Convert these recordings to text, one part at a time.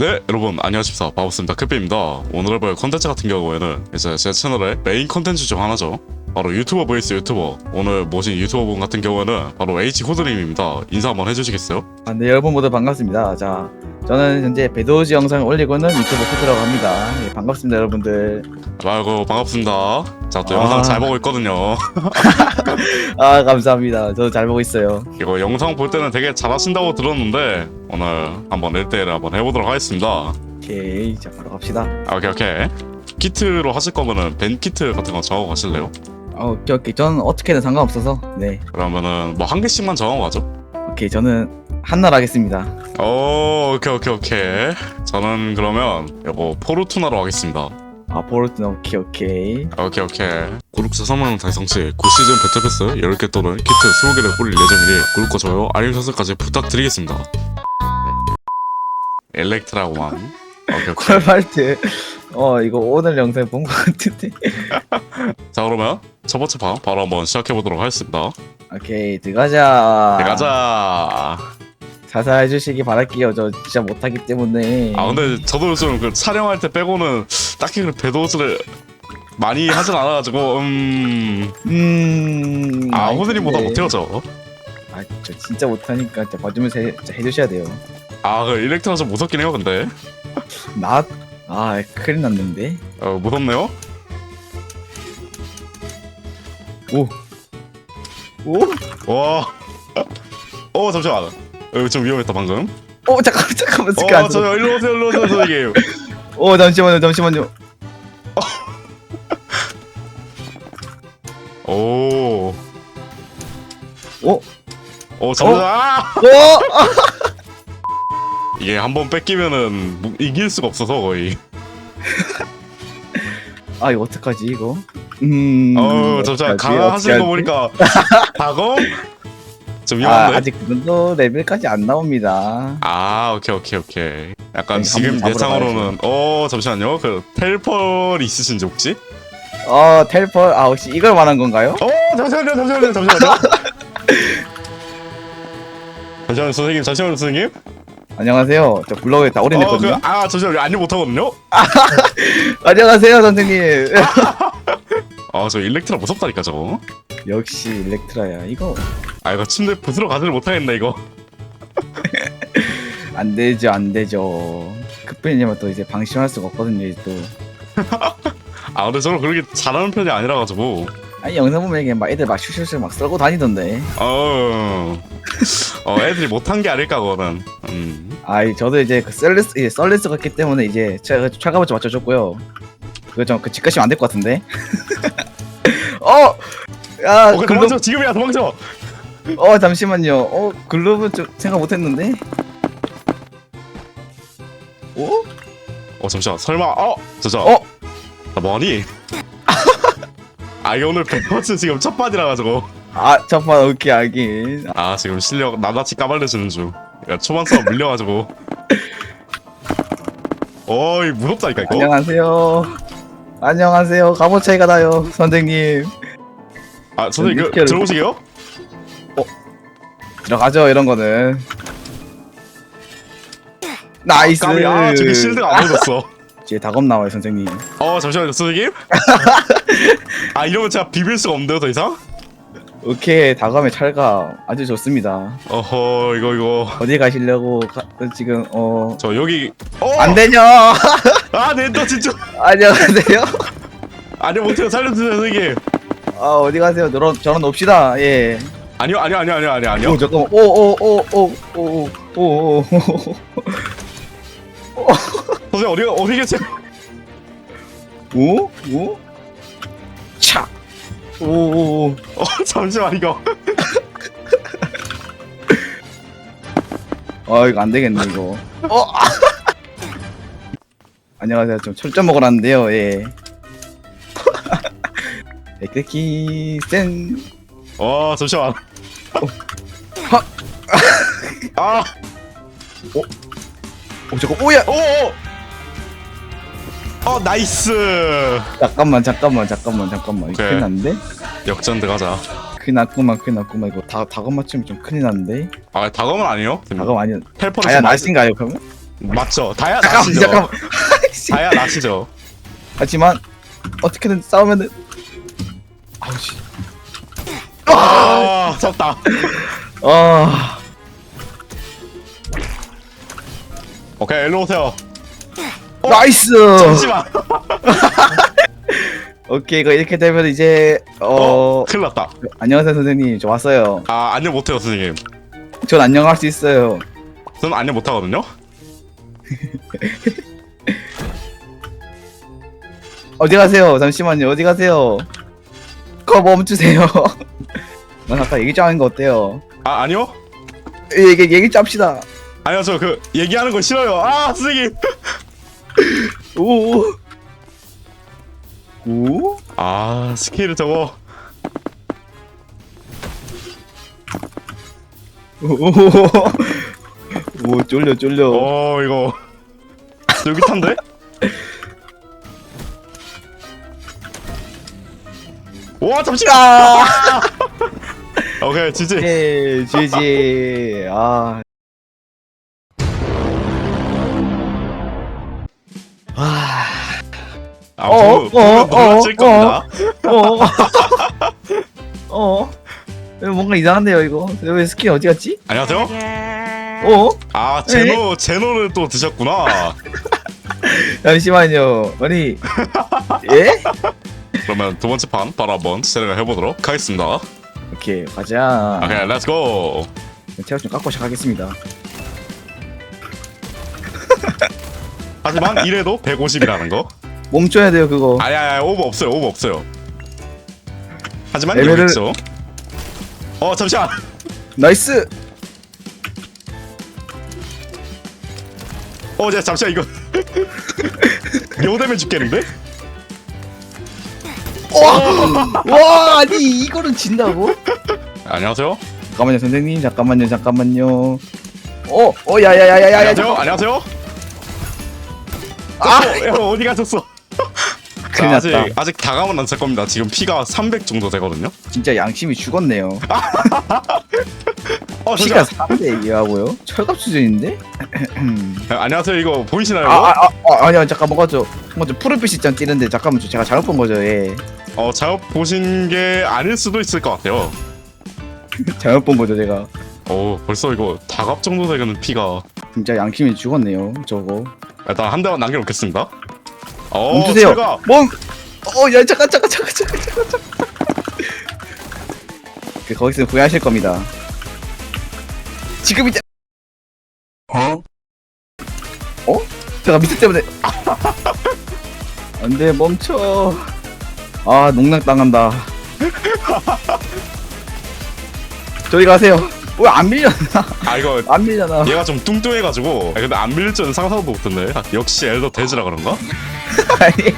네 여러분 안녕하십니까 바보스입니다 크비입니다 오늘 해볼 컨텐츠 같은 경우에는 이제 제 채널의 메인 컨텐츠 중 하나죠 바로 유튜버 vs 유튜버 오늘 모신 유튜버 분 같은 경우는 바로 H 호드님입니다 인사 한번 해주시겠어요? 아, 네, 여러분 모두 반갑습니다. 자, 저는 현재 배도지 영상을 올리고 있는 유튜브 코드라고 합니다. 예, 반갑습니다, 여러분들. 아이고 반갑습니다 자또 아. 영상 잘 보고 있거든요 아, 감사합니다. 저도 잘 보고 있어요. 이거 영상 볼 때는 되게 잘하신다고 들었는데 오늘 한번 1대1을 한번 해보도록 하겠습니다 오케이, 자, 바로 갑시다. 아, 오케이 오케이 키트로 하실 거면은 벤 키트 같은 거 정하고 가실래요? 어, 오케이, 오케이. 저는 어떻게든 상관없어서, 네. 그러면은 뭐 한 개씩만 정하고 가죠 오케이, 저는 한날 하겠습니다. 오 오케이 오케이 오케이 저는 그러면 이거 포르투나로 하겠습니다 아, 보르트, 오케이, 오케이. 오케이 오케이 구독자 3만원 달성 시 9시즌 배틀패스 10개 또는 키트 20개를 뿌릴 예정이니 구독과 좋아요 알림 설정까지 부탁드리겠습니다 네. 엘렉트라고만 오케이 오케이 콜발트. 어, 이거 오늘 영상 본 것 같은데. 자 그러면 첫 번째 방 바로 한번 시작해보도록 하겠습니다 오케이, 들어가자. 네, 가자 자사 해 주시기 바랄게요. 저 진짜 못하기 때문에. 아 근데 저도 좀그 촬영할 때 빼고는 딱히 그 배도즈를 많이 하진 않아가지고 음... 음. 아 호드님보다 근데- 못해요 아, 저 진짜 못하니까 진짜 봐주면서 해, 진짜 해주셔야 돼요. 저아그 일렉트라 좀 무섭긴 해요 근데 나, 아, 큰일 났는데. 어 무섭네요 오, 오, 와. 어 잠시만. 어, 좀 위험했다 방금. 오, 잠깐만, 잠깐만, 잠깐만. 어, 저 일로 오세요, 일로 오세요, 선생님. 오, 잠시만요, 잠시만요. 오. 오, 어, 잠시만. 아! 오, 이게 한 번 뺏기면은 무- 이길 수가 없어서 거의. 아, 이거 어떡하지 이거? 음. 어, 잠시만. 어떡하지, 강하시는 거 어떡하지? 보니까 다검? 좀 아. 아직 그 정도 레벨까지 안 나옵니다. 아, 오케이, 오케이, 오케이. 약간 네, 지금 한번 잡으러 예상으로는 어, 잠시만요. 그 텔펄 있으신지 혹시? 어, 텔펄, 아, 혹시 이걸 말한 건가요? 어, 잠시만요, 잠시만요, 잠시만요. 잠시만요, 선생님, 잠시만요, 선생님. 안녕하세요. 저 블로그에 다 어, 그, 올려냈거든요. 아, 잠시만요, 안녕 못하거든요. 안녕하세요, 선생님. 아, 저 일렉트라 무섭다니까 저거. 역시 일렉트라야. 이거 아, 이거 침대 부스러 가지를 못하겠네 이거. 안 되죠, 안 되죠. 급변이면 또 이제 방심할 수가 없거든요, 이제 또. 아, 근데 저는 그렇게 잘하는 편이 아니라 가지고. 아니 영상 보면 이게 막 애들 막 슈슈슈 막 썰고 다니던데. 어, 어, 애들이 못한 게 아닐까 그거는. 음. 아이 저도 이제 그 썰리스 이제 썰리스가 있기 때문에 이제 제가 차가버쳐 맞춰줬고요. 그거 좀그 집가시면 안 될 것 같은데. 어, 야, 어, 그 글로, 도망쳐, 지금이야 도망쳐. 어 잠시만요. 어 글로브 좀 생각 못 했는데. 오? 어, 잠시만, 설마, 어, 잠시만. 어? 나 뭐하니? 아, 이게 오늘 백퍼츠 지금 첫 판이라 가지고. 아 잠깐 오케이 하긴. 아, 지금 실력 나같이 까발려주는 중. 야, 초반 싸움 물려가지고. 어이 무섭다니까 이거. 안녕하세요. 안녕하세요. 갑옷 차이가 나요, 선생님. 아, 선생님 그 미스케를- 들어오시게요? 들어가죠 이런 거는. 나이스. 까비, 아, 저기 실드가 안 묻었어. 뒤에 다검 나와요, 선생님. 어 잠시만요 선생님 아 이러면 제가 비빌 수가 없는데요 더 이상 오케이 다검의 찰가 아주 좋습니다. 어허 이거 이거 어디 가시려고 가, 지금 어. 저 여기 안 되냐? 어아네또 진짜 안녕하세요. 아니요 못해요 살려주세요 선생님 아 어디 가세요? 저런 저런 놉시다. 예. 아니요 아니요 아니요 아니요 아니요 아니요. 오 잠깐 어, 오오오오오오오 선생 어디 어디 계세요? 오? 오? 차! 오오오. 어 잠시만 이거. 아, 이거 안 되겠네, 이거. 어! 안녕하세요. 좀 철저 먹으러 왔는데요, 예. 에크키 센. 어 잠시만 하. 아오 잠깐. 오야. 오 오 어 나이스 잠깐만 잠깐만 잠깐만 잠깐만. 이거 오케이. 큰일 났는데? 역전 들어가자 큰일 났구만 큰일 났구만 이거 다 다금 맞추면 좀 큰일 났는데? 아 다검은 아니에요 다금 아니 텔퍼를 아야 좀 날씬가요 그러면? 맞죠? 다야 잠깐만 나시죠? 잠깐만 아이씨. 다야 나시죠? 하지만 어떻게든 싸우면은 아우씨 아, 졌다. 아 오케이, 일로 오세요. 나이스 잠시만. 오케이 이거 이렇게 되면 이제 어, 어 큰일 났다. 안녕하세요 선생님 저 왔어요 아, 안녕 못해요, 선생님. 전 안녕할 수 있어요 저는 안녕 못하거든요? 어디 가세요 잠시만요 어디 가세요 거 멈추세요 난 아까 얘기 좀 하는 거 어때요 아, 아니요? 얘기 얘기 좀 합시다 아니요, 저 그, 얘기하는 거 싫어요. 아, 선생님. 오 오? 아, 스킬 저거. 오, 오 쫄려 쫄려 어, 이거. 쫄깃한데? 와, 잠시만! 아! 오케이, 지지. 예, GG. 아. 아. 아, 어, 어, 보면 놀라질 어, 겁니다. 어. 어. 왜 뭔가 이상한데요, 이거? 왜 스킨 어디 갔지? 안녕하세요? 어? 아, 제노, 제노를 또 드셨구나. 잠시만요. 아니. 예? 그러면 두 번째 판 바로 한번 진행을 해보도록 하겠습니다. 오케이, 가자. 오케이, 렛츠 고! 체력 좀 깎고 시작하겠습니다. 하지만 이래도 150이라는 거. 멈춰야 돼요, 그거. 아야, 야, 오버 없어요, 오버 없어요. 하지만 레벨을- 여기 있죠. 어, 잠시만. 나이스! 어, 이제 잠시만 이거. 요되면 죽겠는데? 와, 아니, 이거는 진다고? 안녕하세요. 잠깐만요, 선생님. 잠깐만요, 잠깐만요. 어, 어, 야, 야, 야, 야, 야, 야. 안녕하세요. 안녕하세요. 아! 어, 야, 어디 가셨어? 큰일 아직 났다. 아직 다감은 안찰 겁니다. 지금 피가 300 정도 되거든요. 진짜 양심이 죽었네요. 어, 피가 잠시만. 3대 얘기하고요? 철갑 수준인데? 야, 안녕하세요. 이거 보이시나요? 아? 아, 아, 아, 아니야, 잠깐 뭐가죠? 뭐죠? 푸른빛이 있잖아, 뛰는데 잠깐만, 저 제가 잘못 본 거죠, 예. 어, 잘못 보신 게 아닐 수도 있을 것 같아요. 잘못 본 거죠, 제가. 어, 벌써 이거 다갑 정도 되는 피가 진짜 양심이 죽었네요, 저거. 일단 한 대만 남겨놓겠습니다. 어, 멈추세요. 제가 멈! 어, 야, 잠깐, 잠깐, 잠깐, 잠깐, 잠깐, 잠깐. 그, 거기서 후회하실 겁니다. 지금 이제. 어? 어? 제가 미스 때문에. 안 돼, 멈춰. 아, 농락 당한다. 저리 가세요. 왜 안 밀려나? 아 이거 안 밀려나? 얘가 좀 뚱뚱해가지고 아, 근데 안 밀릴 줄은 상상도 못했네. 아, 역시 엘더 데즈라 그런가? 아니,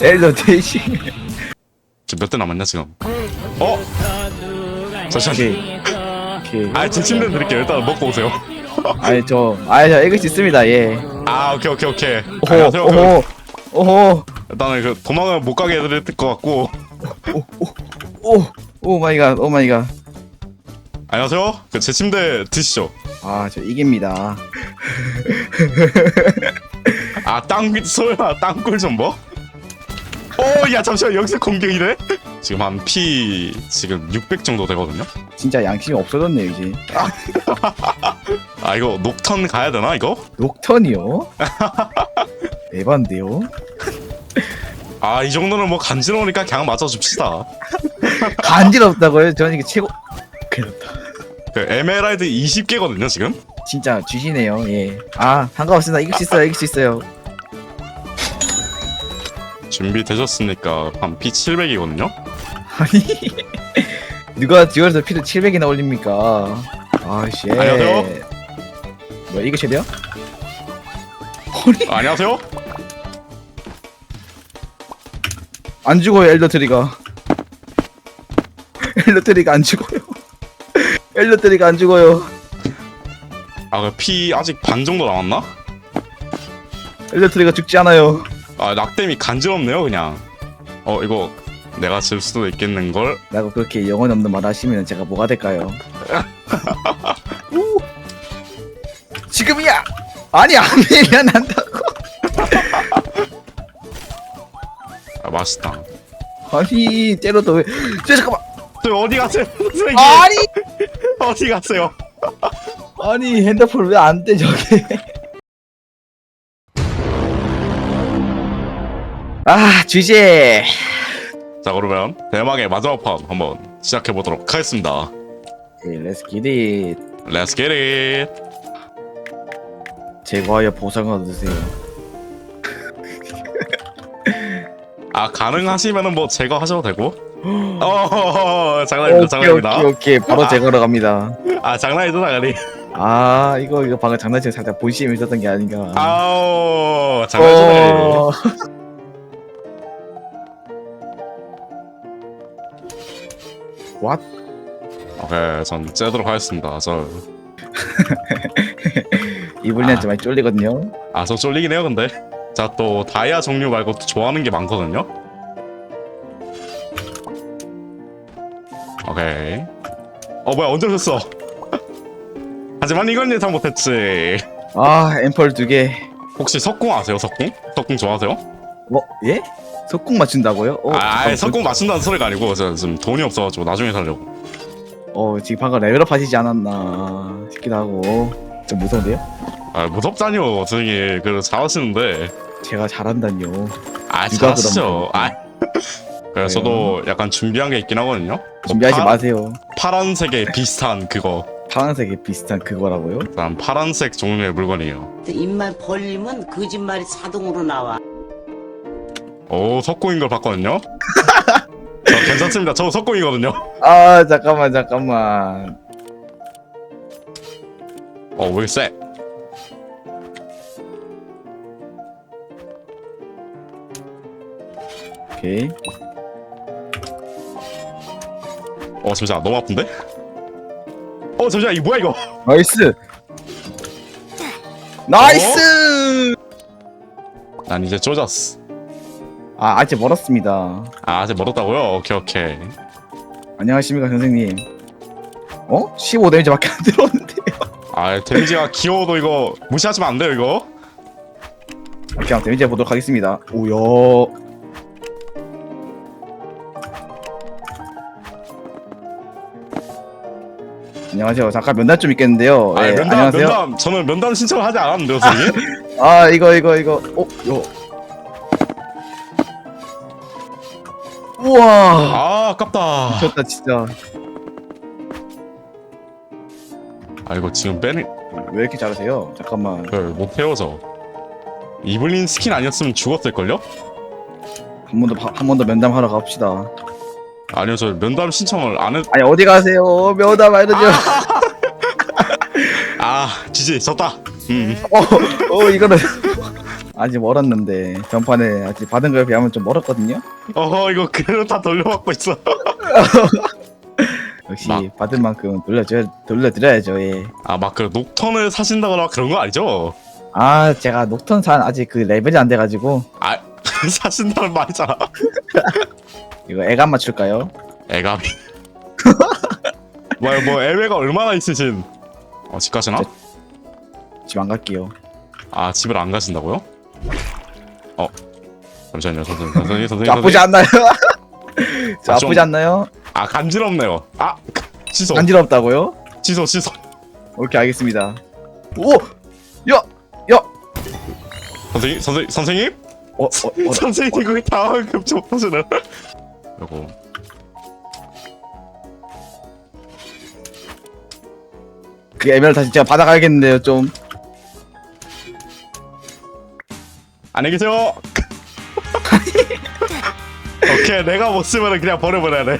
엘더 대신. 지금 몇 대 남았냐 지금? 어? 잠시만. 오케이. 오케이. 아, 제 침대 드릴게요. 일단 먹고 오세요. 아니, 저, 아니, 저 읽을 수 있습니다, 예. 아, 오케이, 오케이, 오케이. 오호. 그, 오호, 오호, 일단은 그 도망을 못 가게 해드릴 것 같고. 오, 오 마이 갓, 오 마이 갓. 안녕하세요. 그 제 침대 드시죠. 아, 저 이깁니다. 아, 땅, 설마 땅굴 좀 뭐? 오, 야, 잠시만. 여기서 공격이래? 지금 한 피, 지금 600 정도 되거든요? 진짜 양심이 없어졌네, 이제. 아, 이거 녹턴 가야 되나, 이거? 녹턴이요? 에반데요? 아, 이 정도는 뭐 간지러우니까 그냥 맞아줍시다. 간지럽다고요? 저는 이게 최고. 그렇다. 그 에메랄드 20개거든요, 지금? 진짜 쥐시네요, 예. 아, 상관없습니다. 이길 수 있어요, 이길 수 있어요. 준비되셨습니까? 한피 700이거든요? 아니. 누가 듀얼에서 피를 700이나 올립니까? 아, 씨. 안녕하세요. 뭐야, 이게 최대야? 안녕하세요? 안 죽어요, 엘더트리가. 엘더트리가 안 죽어요. 엘더트리가 안 죽어요. 아, 그피 아직 반 정도 남았나? 엘더트리가 죽지 않아요. 아, 낙뎀이 간지럽네요, 그냥. 어, 이거 내가 질 수도 있겠는걸? 라고 그렇게 영혼 없는 말 하시면 제가 뭐가 될까요? 오! 지금이야! 아니 안 밀려난다고 아 맛있다. 아니 때려도 왜 저, 잠깐만. 저 어디 가세요 선생님? 아니! 어디 가세요? 아니 핸드폰 왜안돼 저게? 아 주제. 자 그러면 대망의 마지막 판 한번 시작해 보도록 하겠습니다. 네, 렛츠 기릿 Let's get it. 제거하여 보상을 얻으세요 아 가능하시면은 뭐 제거 하셔도 되고. 어 장난입니다 오케이 장난입니다. 오케이 오케이. 바로 제거하러 갑니다. 아 장난이죠 장난이 아 이거 이거 방금 장난치고 살짝 본심이 있었던 게 아닌가. 아오 장난이죠 어... 왓? 오케이 전 째도록 하겠습니다 저. 이블리한테 많이 쫄리거든요. 아, 저 쫄리긴 해요, 근데. 자, 또 다이아 종류 말고 또 좋아하는 게 많거든요. 오케이. 어, 뭐야, 언제 오셨어? 하지만 이건 예상 못했지. 아 앰펄 두개 혹시 석궁 아세요, 석궁? 석궁 좋아하세요? 뭐? 예? 속궁 맞춘다고요? 어, 아, 잠깐, 석궁 맞춘다는 소리가 아니고, 저 지금 돈이 없어가지고 나중에 살려고. 어 지금 방금 레벨업 하시지 않았나 싶기도 하고 좀 무서운데요? 아, 무섭다니요, 선생님. 그래도 잘하시는데. 제가 잘한다뇨 아, 누가. 그럼 아. 그래서 저도 약간 준비한 게 있긴 하거든요. 뭐 준비하지 파- 마세요 파란색에 비슷한 그거. 파란색에 비슷한 그거라고요? 일단 파란색 종류의 물건이에요. 입만 벌리면 거짓말이 자동으로 나와. 오 석고인 걸 봤거든요. 저 괜찮습니다. 저 석고이거든요. 아 잠깐만 잠깐만 어왜 이 오케이 어 잠시만 너무 아픈데? 어 잠시만 이거 뭐야 이거? 나이스 나이스 난 이제 쪼졌어. 아 아직 멀었습니다 아 아직 멀었다고요? 오케이 오케이. 안녕하십니까 선생님 어? 15 데미지밖에 안 들어오는데요 아 데미지가 귀여워도 이거 무시하시면 안 돼요 이거. 그냥 데미지 보도록 하겠습니다 오야 안녕하세요 잠깐 면담 좀 있겠는데요 아 예, 면담 안녕하세요 면담 저는 면담 신청을 하지 않았는데요 선생님. 아 이거 이거 이거 어? 이거 우와 아 아깝다. 미쳤다 진짜 아 이거 지금 빼는 왜 이렇게 잘하세요? 잠깐만 그못 태워서. 이블린 스킨 아니었으면 죽었을걸요? 한 번 더 한 번 더 면담하러 갑시다 아니요 저 면담 신청을 안 했. 아니 어디 가세요 면담 알려줘 아 지지 졌다. 음. 어, 어 이거는 아직 멀었는데 전판에 아직 받은 거에 비하면 좀 멀었거든요 어허 이거 그래도 다 돌려받고 있어. 역시 막- 받은 만큼 돌려줘 돌려드려야죠 예. 아막 그 녹턴을 사신다거나 그런 거 아니죠? 아 제가 녹턴산 아직 그 레벨이 안 돼가지고 아 사신다는 말이잖아. 이거 애가 맞출까요? 애감이. 뭐야 뭐 애매가 얼마나 있으신? 어 집 가시나? 집 안 갈게요 아 집을 안 가신다고요? 어 잠시만요 선생님 선생님 선생님 나쁘지 선생님. 않나요? 저 아, 좀- 아프지 않나요? 아 간지럽네요. 아 취소 간지럽다고요? 취소 취소. 오케이 알겠습니다 오! 야! 야! 선생님 선생 선생님 어, 어, 어, 선생님 그게 당황 금치 못하시네. 요거 그 애매를 다시 제가 받아가야겠는데요 좀 안녕히 계세요. 오케이 내가 못 쓰면 그냥 버려버려야 돼.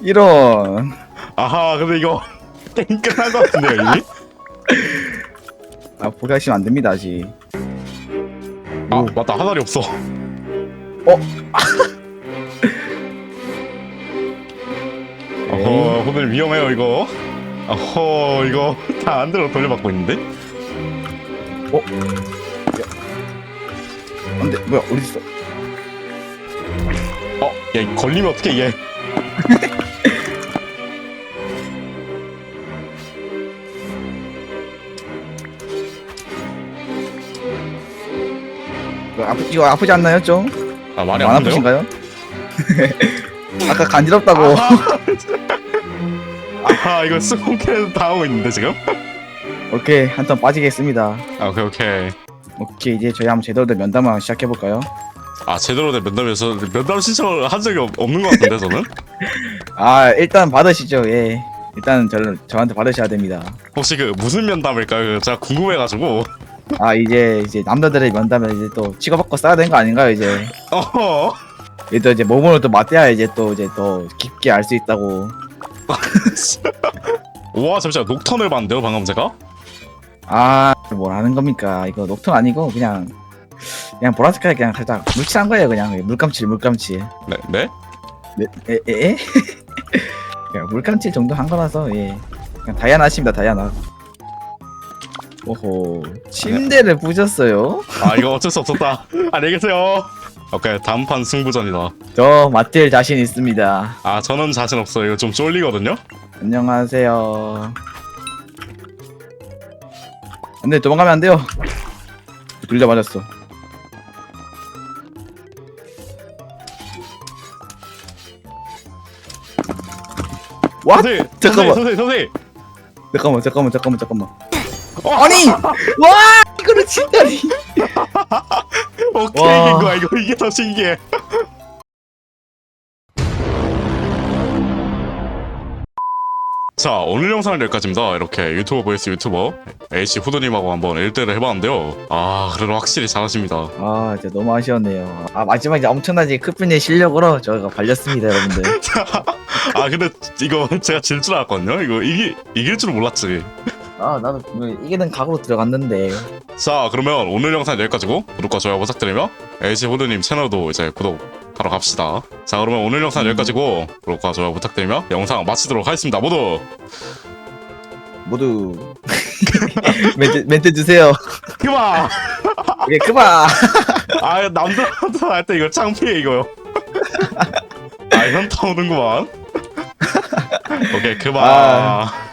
이런 아하 근데 이거 끝난 것 같은데요 이미? 아 포기하시면 안 됩니다 아직 아 맞다 하나리 없어 어 허 오늘 위험해요 이거 어허 이거 다 안 들어 돌려받고 있는데? 안돼 뭐야 어디 있어 어? 야 이거 걸리면 어떡해 얘 이거, 아프, 이거 아프지 않나요 좀? 아 말이 안 안 돼요? 아프신가요? 아까 간지럽다고 아 이거 스폰캐 당하고 있는데 지금? 오케이 한턴 빠지겠습니다 아 오케이 오케이 오케이 이제 저희 한번 제대로 된 면담을 시작해 볼까요? 아 제대로 된 면담에서 면담 신청을 한 적이 없- 없는 것 같은데 저는? 아 일단 받으시죠 예 일단 저, 저한테 받으셔야 됩니다 혹시 그 무슨 면담일까요? 제가 궁금해가지고 아 이제 이제 남자들의 면담을 이제 또 치고받고 써야 되는 거 아닌가요 이제 어허 또 이제 몸으로 또 맞대야 이제 또 이제 더 깊게 알 수 있다고 와 잠시만. 녹턴을 봤는데요 방금 제가? 아 뭘 하는 겁니까? 이거 녹턴 아니고 그냥 그냥 보라색깔 그냥 살짝 물칠한 거예요 그냥. 물감칠 물감칠. 네? 네? 네, 에, 에, 에? 그냥 물감칠 정도 한 거라서 예. 그냥 다이아나십니다 다이아나. 오호. 침대를 부셨어요? 아 이거 어쩔 수 없었다. 안녕히 계세요 오케이 다음 판 승부전이다. 저 맞을 자신 있습니다. 아 저는 자신 없어요. 이거 좀 쫄리거든요? 안녕하세요. 근데 도망가면 안 돼요. 굴려 맞았어. 와 선생님! 잠깐만. 선생님 선생님. 잠깐만 잠깐만 잠깐만 잠깐만. 어, 아니! 와 이거를 진다니. 오케이 와. 이긴 거야 이거 이게 더 신기해. 자 오늘 영상은 여기까지입니다. 이렇게 유튜버 vs 유튜버 H 후드님하고 한번 1대를 해봤는데요. 아 그래도 확실히 잘하십니다. 아 진짜 너무 아쉬웠네요. 아 마지막에 엄청나게 크뿐의 실력으로 저희가 발렸습니다 여러분들. 아 근데 이거 제가 질 줄 알았거든요. 이거 이기, 이길 줄 몰랐지 아 나도 분명히 이기는 각오로 들어갔는데. 자 그러면 오늘 영상 여기까지고 구독과 좋아요 부탁드리며 H 후드님 채널도 이제 구독하러 갑시다. 자 그러면 오늘 영상 여기까지고 구독과 좋아요 부탁드리며 영상 마치도록 하겠습니다. 모두! 모두. 멘트 멘트 주세요. 그만! 오케이 그만! 아 남자한테 할 때 이거 창피해 이거요 아 현타 오는구만. 오케이 그만. 아.